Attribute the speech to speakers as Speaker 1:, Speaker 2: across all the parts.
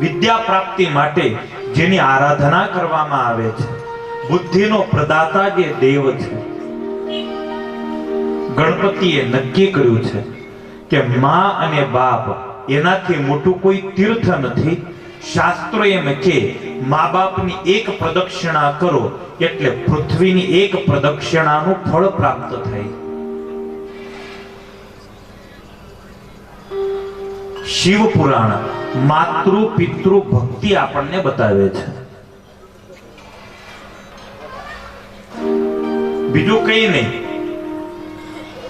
Speaker 1: વિદ્યા પ્રાપ્તિ માટે જેની આરાધના કરવામાં આવે છે, બુદ્ધિનો પ્રદાતા જે દેવ છે, ગણપતિએ નક્કી કર્યું છે કે મા અને બાપ એનાથી મોટું કોઈ તીર્થ નથી. શાસ્ત્રો એમ કે મા બાપની એક પ્રદક્ષિણા કરો એટલે પૃથ્વીની એક પ્રદક્ષિણાનું ફળ પ્રાપ્ત થાય. શિવ પુરાણ માતૃ પિતૃ ભક્તિ આપણને બતાવે છે. બીજું કઈ નહીં.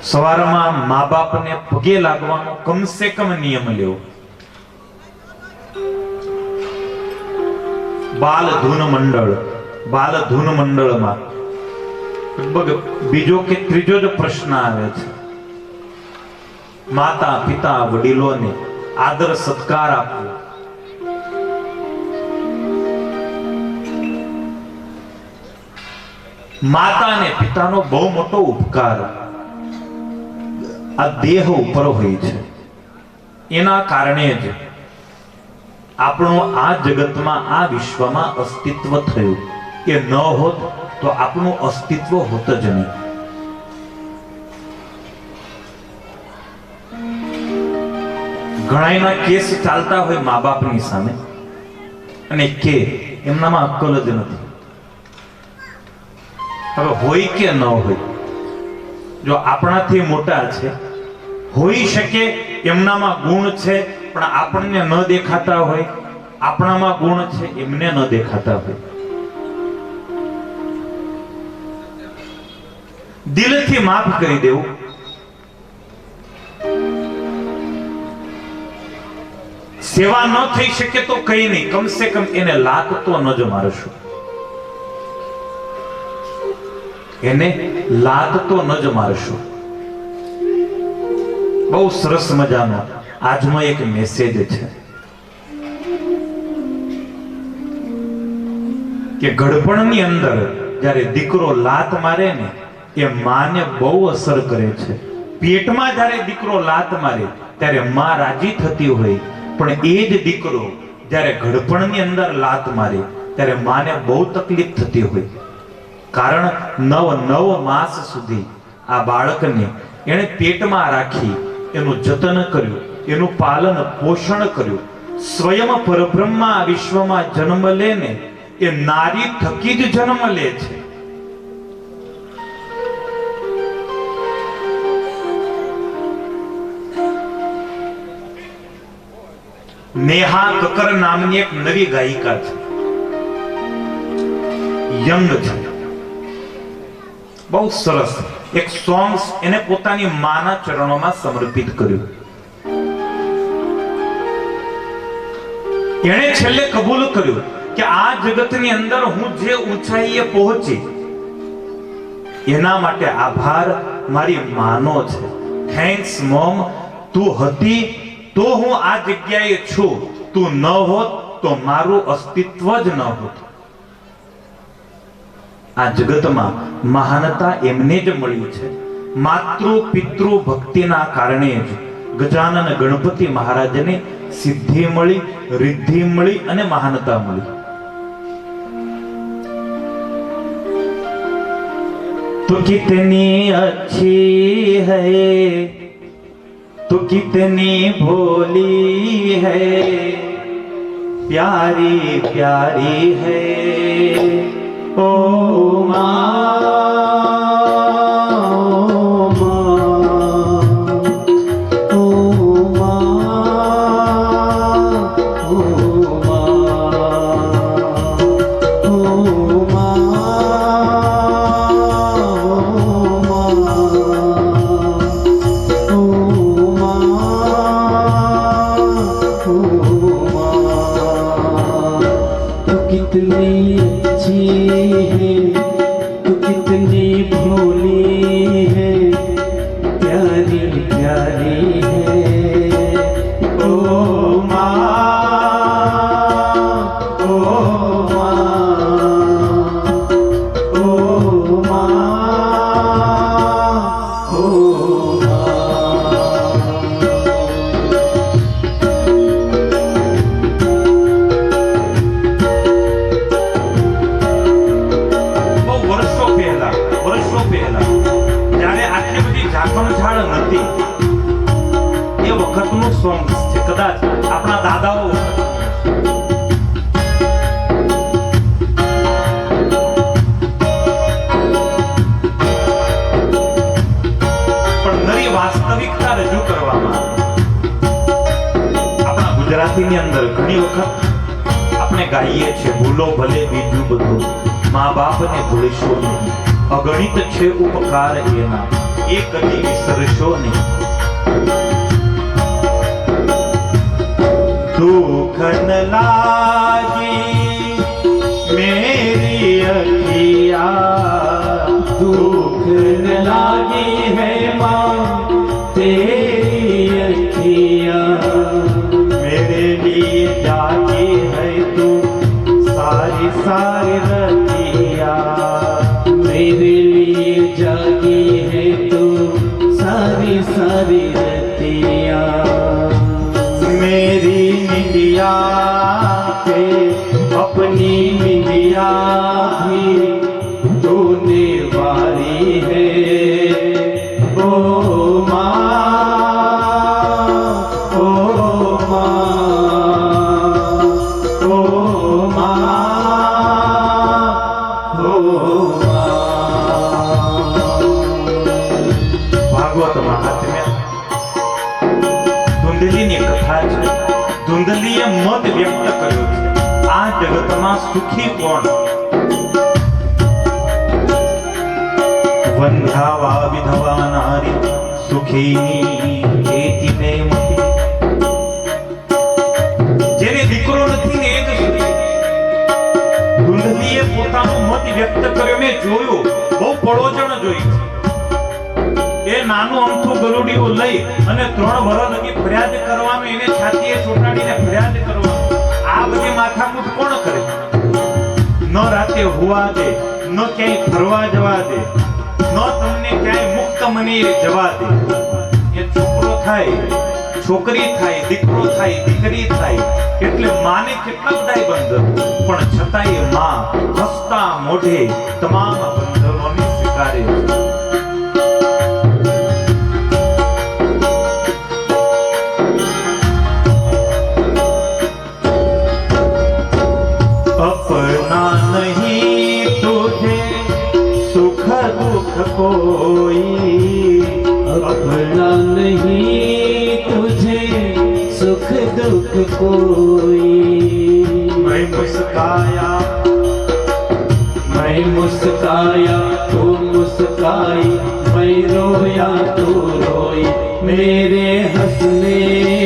Speaker 1: સવારમાં મા બાપને પગે લાગવાનો કમસે કમ નિયમ લેવો. બાલ ધૂન મંડળ બાલ ધૂન મંડળમાં. લગભગ બીજો કે ત્રીજો જ પ્રશ્ન આવે છે. માતા, પિતા, વડીલોને આદર સત્કાર આપવો. માતા અને પિતાનો બહુ મોટો ઉપકાર. આ દેહ ઉપર હોય છે. એના કારણે જ આપણું આ જગતમાં, આ વિશ્વમાં અસ્તિત્વ થયું. એ ન હોત તો આપણું અસ્તિત્વ હોત જ નહીં. ઘણાયના કેસ ચાલતા હોય મા બાપની સામે. અને કે એમનામાં અક્કલ જ નથી. હવે હોય કે ન હોય, જો આપણાથી મોટા છે, હોઈ શકે એમનામાં ગુણ છે, પણ આપણને ન દેખાતા હોય, આપણામાં ગુણ છે, એમને ન દેખાતા હોય. દિલથી માફ કરી દેવું. સેવા ન થઈ શકે તો કઈ નહીં. કમસે કમ એને લાગતો ન જ મારશું. એને લાગતો ન જ મારશું. બહુ સરસ મજાનો આજનો એક મેસેજ છે. કે ગડપણની અંદર જ્યારે દીકરો લાત મારે ને, એ માને બહુ અસર કરે છે. પેટમાં જ્યારે દીકરો લાત મારે, ત્યારે માં રાજી થતી હોય પણ એ જ દીકરો જ્યારે ઘડપણની અંદર લાત મારે, ત્યારે માને બહુ તકલીફ થતી હોય. કારણ નવ નવ માસ સુધી આ બાળકને એણે પેટમાં રાખી, એનું જતન કર્યું, એનું પાલન પોષણ કર્યું. સ્વયં પરબ્રહ્મા વિશ્વમાં જન્મ લે ને, એ નારી થકી જ જન્મ લે છે. નેહા કકર નામની એક નવી ગાયિકા છે. યંગ છે. બહુ સરસ. એક સોંગ એને પોતાની માના ચરણોમાં સમર્પિત કર્યું. એણે છેલ્લે કબૂલ કર્યું કે આ જગતની અંદર હું જે ઊંચાઈએ પહોંચી, એના માટે આભાર મારી માનો છે. થેન્ક્સ મોમ તું હતી તો હું આ જગ્યાએ છું. તું ન હોત તો મારું અસ્તિત્વ જ ન હોત. આ જગતમાં મહાનતા એમને જ મળી છે. માતૃ પિતૃ ભક્તિના કારણે જ ગજાનન ગણપતિ મહારાજને સિદ્ધિ મળી, રિદ્ધિ મળી અને મહાનતા મળી. તો તેની અચ્છી હૈ तो कितनी भोली है प्यारी प्यारी है ओ
Speaker 2: तो कितनी अच्छी है तो कितनी भोली
Speaker 1: ઘણી વખત આપણે ગાઈએ છીએ, ભૂલો ભલે બીજું બધું. મા બાપને ભૂલશો નહીં. અગણિત છે ઉપકાર એના. એ કદી વિસરશો નહીં. દુખન લાગી મેરી અખિયા દુખન લાગી सारी सारी ધુંધલીએ મત વ્યક્ત કર્યો છે, આ જગતમાં સુખી કોણ? વંધાવા વિધવા નારી સુખી એતી પ્રેમ જેને દીકરો નથી ને એ જ પોતાનો મત વ્યક્ત કર્યો, મેં જોયું. બહુ પડોજણ જોઈ નાનું અમથું ગલુડિયું લઈ અને ત્રણ વર્ષ લગી ફરિયાદ કરવાનું, એને છાતીએ ચોટાડીને ફરિયાદ કરવાનું. આ બધી માથાકૂટ કોણ કરે? ન રાતે હોવા દે, ન ક્યાંય ફરવા જવા દે, ન તમને ક્યાંય મુક્ત મની જવા દે. એ છોકરો થાય, છોકરી થાય, દીકરો થાય, દીકરી થાય, એટલે માને કેટલા બધાય બંધ. પણ છતાંયમાં હસતા મોઢે તમામ
Speaker 2: मुस्काई मैं रोया तू रोई मेरे हंसने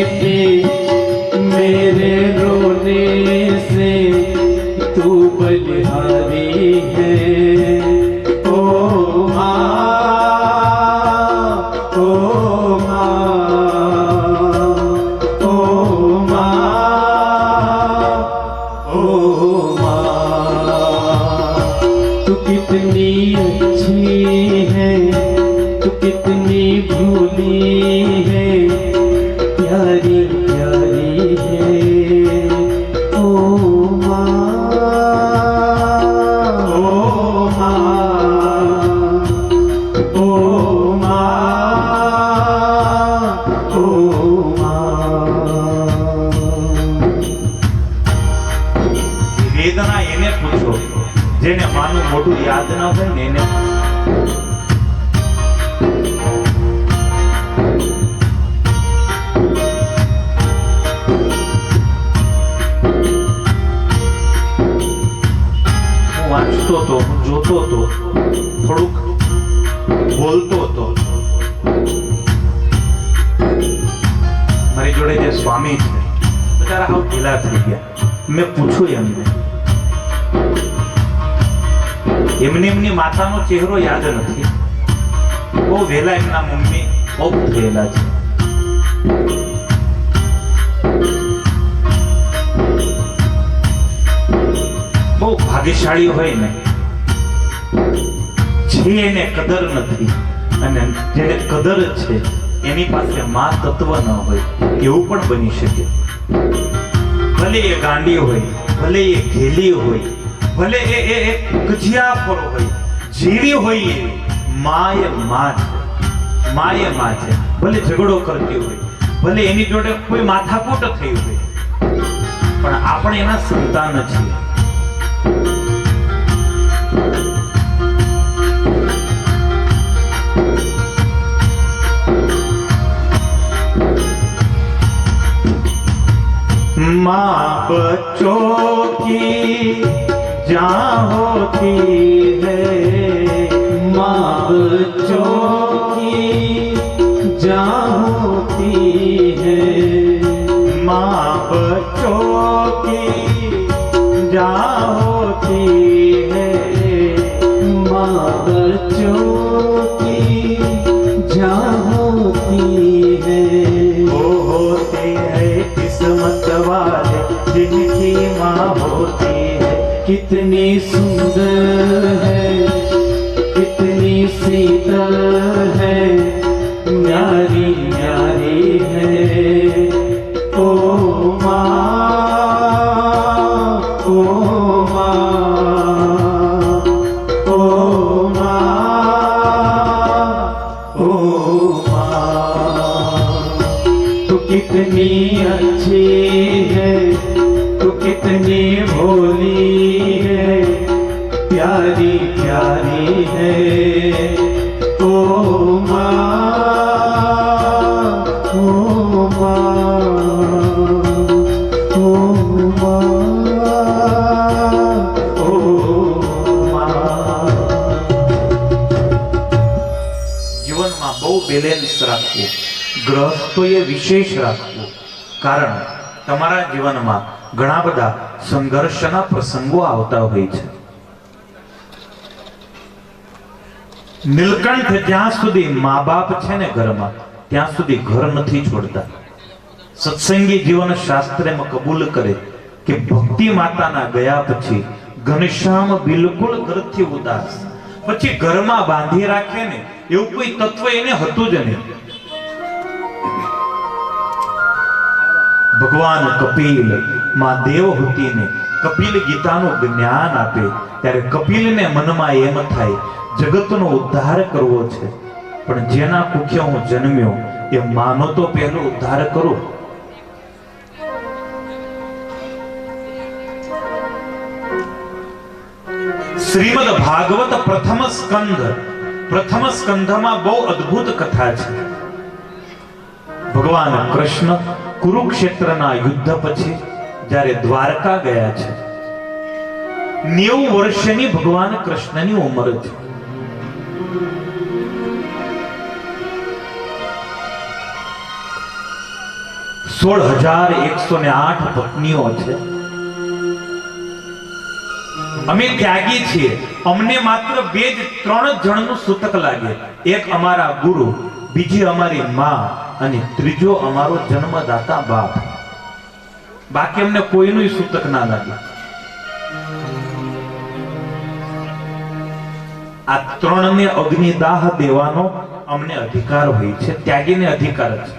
Speaker 1: વેદના એને પૂછો. જેને માનું મોટું યાદ ના હોય ને એને વાંચતો હતો હું જોતો હતો થોડુંક બોલતો હતો મારી જોડે જે સ્વામી છે, બચારા હાવ ઢીલા થઈ ગયા. મેં પૂછ્યું એમને એમને એમની માતાનો ચહેરો યાદ નથી. બહુ વહેલા એમના મમ્મી બહુ વહેલા છે. બહુ ભાગ્યશાળી હોય ને, છે એને કદર નથી. અને જેને કદર છે, એની પાસે મા તત્વ ન હોય, એવું પણ બની શકે. ભલે એ ગાંડી હોય, ભલે એ ઘેલી હોય ભલે એ એ એ ગજિયાફરો હોય જેવી હોય એવી માય માં છે માય માં છે ભલે ઝઘડો કરતી હોય ભલે એની જોડે કોઈ માથાકૂટ થઈ હોય આપણે એના સંતાન છીએ माँ बच्चों की जहाँ होती है
Speaker 2: माँ बच्चों की जान होती है
Speaker 1: माँ बच्चों की जहाँ होती है
Speaker 2: माँ बच्चों की जान होती है।
Speaker 1: वो होते हैं किस्मत वाले जिनकी माँ होती
Speaker 2: कितनी सुंदर है कितनी शीतल है न्यारी न्यारी है ओ माँ ओ माँ ओ माँ ओ माँ तू कितनी अच्छी है तू कितनी भोली
Speaker 1: ગ્રહસ્થોએ વિશેષ રાખવું. કારણ તમારા જીવનમાં ઘણા બધા સંઘર્ષના પ્રસંગો આવતા હોય છે. નીલકંઠ જ્યાં સુધી મા બાપ છે ને ઘરમાં, ત્યાં સુધી ઘર નથી છોડતા. સત્સંગી જીવન શાસ્ત્ર કબૂલ કરે કે ભક્તિ માતાના ગયા પછી ઘનશ્યામ બિલકુલ ઘરથી ઉદાસ. પછી ઘરમાં બાંધી રાખે ને, એવું કોઈ તત્વ એને હતું જ નહીં. ભગવાન કપિલ, માં દેવહૂતિને કપિલ ગીતાનું જ્ઞાન આપે, ત્યારે કપિલને મનમાં એમ થાય, જગતનો ઉદ્ધાર કરવો છે. પણ જેના કુખ્ય હું જન્મ્યો, એ માનો તો પહેલો ઉદ્ધાર કરો. શ્રીમદ ભાગવત પ્રથમ સ્કંધ પ્રથમ સ્કંધમાં બહુ અદ્ભુત કથા છે. ભગવાન કૃષ્ણ કુરુક્ષેત્રના યુદ્ધ પછી જ્યારે દ્વારકા ગયા છે, નેવું વર્ષની ભગવાન કૃષ્ણની ઉંમર છે સોળ હજાર એકસો ને આઠ પત્નીઓ છે. અમે ત્યાગી છીએ. અમને માત્ર બે જ, ત્રણ જણનું સૂતક લાગે. એક અમારા ગુરુ બીજી અમારી માં અને ત્રીજો અમારો જન્મદાતા બાપ. બાકી અમને કોઈનું સૂતક ના લાગે. આ ત્રણને અગ્નિદાહ દેવાનો અમને અધિકાર હોય છે, ત્યાગીને અધિકાર છે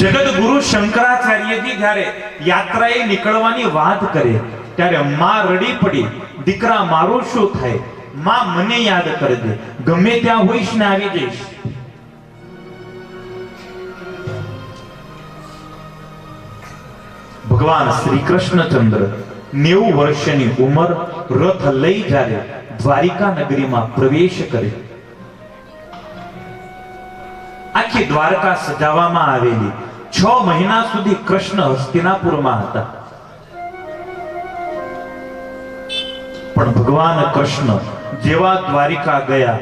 Speaker 1: જગત ગુરુ શંકરાચાર્યજી જ્યારે યાત્રાએ નીકળવાની વાત કરે, ત્યારે માં રડી પડી, દીકરા, મારું શું થાય? માં મને યાદ કરજે ગમે ત્યાં હોઈશ ને આવી જઈશ. ભગવાન શ્રી કૃષ્ણચંદ્ર નેવું વર્ષની ઉંમર રથ લઈ જ્યારે દ્વારિકા નગરીમાં પ્રવેશ કરે. આખી દ્વારકા સજાવવામાં આવેલી. છ મહિના સુધી કૃષ્ણ હસ્તિનાપુરમાં હતા. પણ ભગવાન કૃષ્ણ જેવા દ્વારિકા ગયા.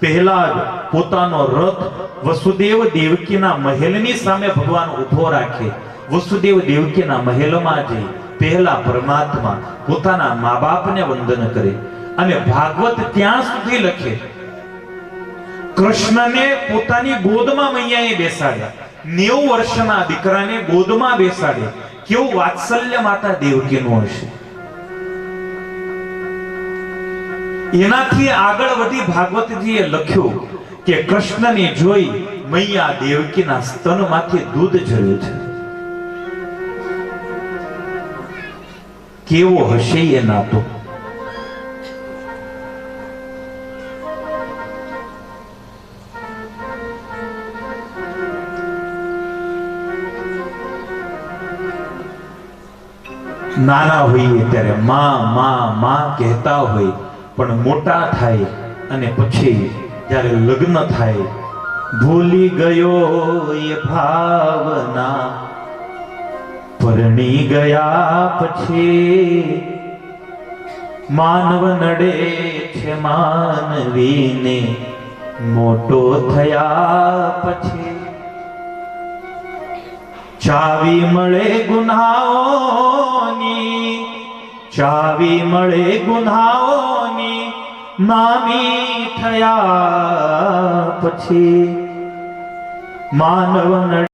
Speaker 1: પહેલા જ પોતાનો રથ વસુદેવ દેવકીના મહેલની સામે ભગવાન ઊભો રાખે. વસુદેવ દેવકીના મહેલમાં જઈ પહેલા પરમાત્મા પોતાના મા બાપને વંદન કરે અને ભાગવત ત્યાં સુધી લખે. કૃષ્ણને પોતાની ગોદમાં મૈયાએ બેસાડ્યા. નેવું વર્ષના દીકરાને ગોદમાં બેસાડે કેવું વાત્સલ્ય માતા દેવકીનું હશે. એનાથી આગળ વધી ભાગવતજીએ લખ્યું કે કૃષ્ણને જોઈ મૈયા દેવકીના સ્તનમાંથી દૂધ જર્યું છે. કેવો હશે એ નાતો? નાના હોઈએ ત્યારે મા મા મા કહેતા હોય પણ મોટા થાય અને પછી જ્યારે લગ્ન થાય, ભૂલી ગયો એ ભાવના. પરણી ગયા પછી માનવ નડે છે માનવીને. મોટો થયા પછી ચાવી મળે ગુનાઓની. ચાવી મળે ગુનાઓની નામી થયા પછી. માનવ